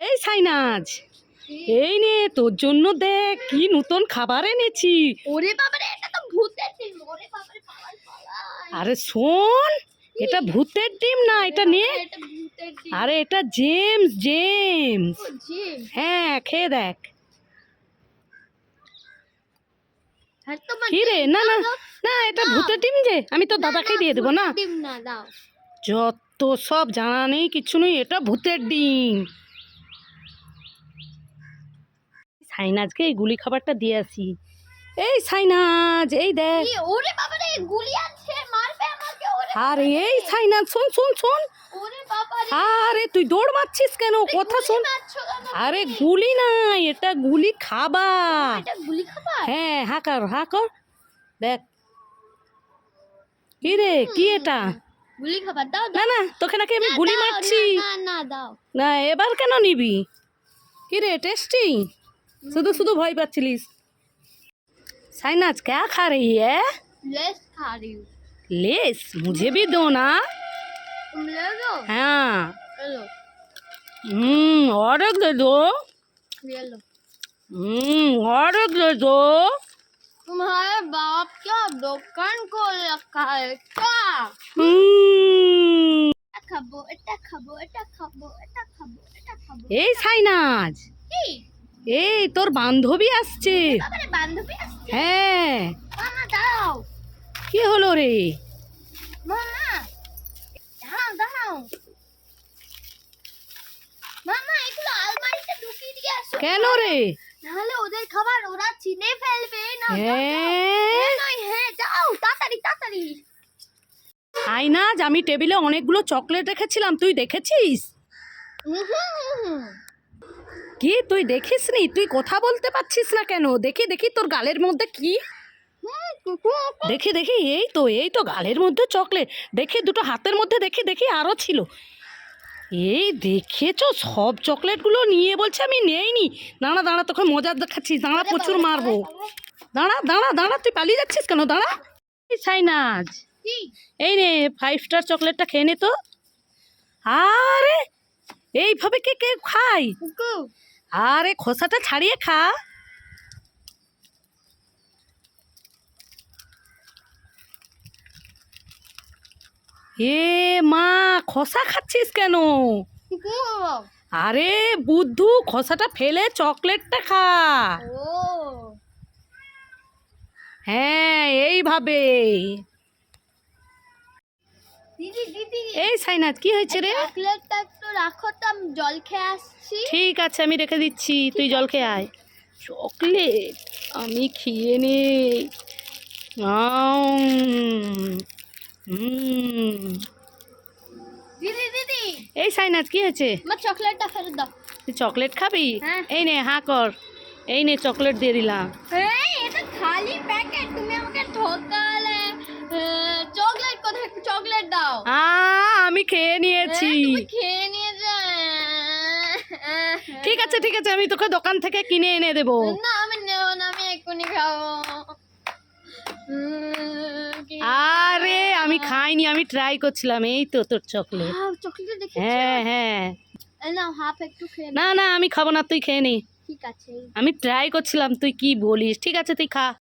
এই সাইনাজ এই নে তোর জন্য দেখ কি নতুন খাবার এনেছি। ওরে বাবারে এটা তো ভূতের ডিম ওরে বাবারে পালাই পালাই আরে শোন এটা ভূতের ডিম না এটা নে। এটা ভূতের ডিম। আরে এটা জেমস জেমস। হ্যাঁ খেয়ে দেখ। কি রে? না না না এটা ভূতের ডিম যে আমি তো দাদাকে দিয়ে দেবো না। ডিম না দাও। যত সব জানা নেই কিছু নেই এটা ভূতের ডিম। সাইনাজকে এই গুলি খাবারটা দিয়ে আসি। এই সাইনাজ এই দেখ। ওরে বাবারে গুলি আছে মারবে আমাকে ওরে আরে এই সাইনাজ শোন শোন শোন। ওরে বাবারে। আরে তুই দৌড় মারছিস কেন? কথা শোন। আরে গুলি নাই এটা গুলি খাবার। এটা গুলি খাবার? হ্যাঁ হাকার হাকর দেখ। কি রে কি এটা? গুলি খাবার দাও না না তোকে নাকি আমি গুলি মারছি। না না দাও। না এবার কেন নিবি? কি রে টেস্টি? শুধু শুধু ভয় পাচ্ছিলিস साइनाज क्या खा रही है लेस खा रही हूँ लेस मुझे भी दो ना तुम ले लो हाँ ले लो हम्म और एक दे दो ले लो हम्म और एक दे दो तुम्हारे बाप क्या दुकान को रखा है क्या हम्म এটা খাবো এটা খাবো এটা খাবো এটা খাবো এটা খাবো এই সাইনাজ কি এই তোর বান্ধবী আসছে। হ্যাঁ। কি হলো রে? কেন রে? নাহলে ওদের খাবার ওরা চিনে ফেলবে। না হ্যাঁ। হ্যাঁ যাও তাড়াতাড়ি তাড়াতাড়ি। সাইনাজ আমি টেবিলে অনেকগুলো চকলেট রেখেছিলাম তুই দেখেছিস? উহুম। কি? তুই দেখিস নি তুই কথা বলতে পারছিস না কেন? দেখি দেখি তোর গালের মধ্যে কি? দেখি দেখি এই তো এই তো গালের মধ্যে চকলেট। দেখি দুটো হাতের মধ্যে দেখি দেখি আরও ছিল। এই দেখেছ? সব চকলেটগুলো নিয়ে বলছে আমি নেইনি। দাঁড়া দাঁড়া তোকে মজার দেখাচ্ছিস দাঁড়া প্রচুর মারবো। দাঁড়া দাঁড়া। দাঁড়া তুই পালিয়ে যাচ্ছিস কেন? দাঁড়া। সাইনাজ? এই নে ফাইভ স্টার চকলেটটা খেয়ে নে তো। আরে এইভাবে কে কে খায়। আরে খোসাটা ছাড়িয়ে খা। এ মা খোসা খাচ্ছিস কেন? আরে বুদ্ধু খোসাটা ফেলে চকলেটটা খা। হ্যাঁ এইভাবে। দিদি দিদি। এই সাইনাথ কি হয়েছে রে? চকলেটটা একটু রাখো তো আমি জল খেয়ে আসছি। ঠিক আছে আমি রেখে দিচ্ছি তুই জল খেয়ে আয়। চকলেট আমি খেয়ে নে। দিদি দিদি। এই সাইনাথ কি হয়েছে? আমার চকলেটটা ফেরত দাও। তুই চকলেট খাবি? হ্যাঁ। এই নে হা কর। এই নে চকলেট দিয়ে দিলাম। এটা খালি প্যাকেট তুমি দাও। আ আমি খেয়ে নিয়েছি। হ্যাঁ, খেয়ে নিয়ে ঠিক আছে ঠিক আছে আমি তোকে দোকান থেকে কিনে এনে দেবো। না আমি নেব না আমি এক্ষুনি খাব। আরে আমি খাইনি আমি ট্রাই করছিলাম এই তো তোর চকলেট চকলেট হ্যাঁ হ্যাঁ। হাফ একটু খেয়ে না না আমি খাব না তুই খেয়ে নি। ঠিক আছে আমি ট্রাই করছিলাম তুই কি বলিস? ঠিক আছে তুই খা।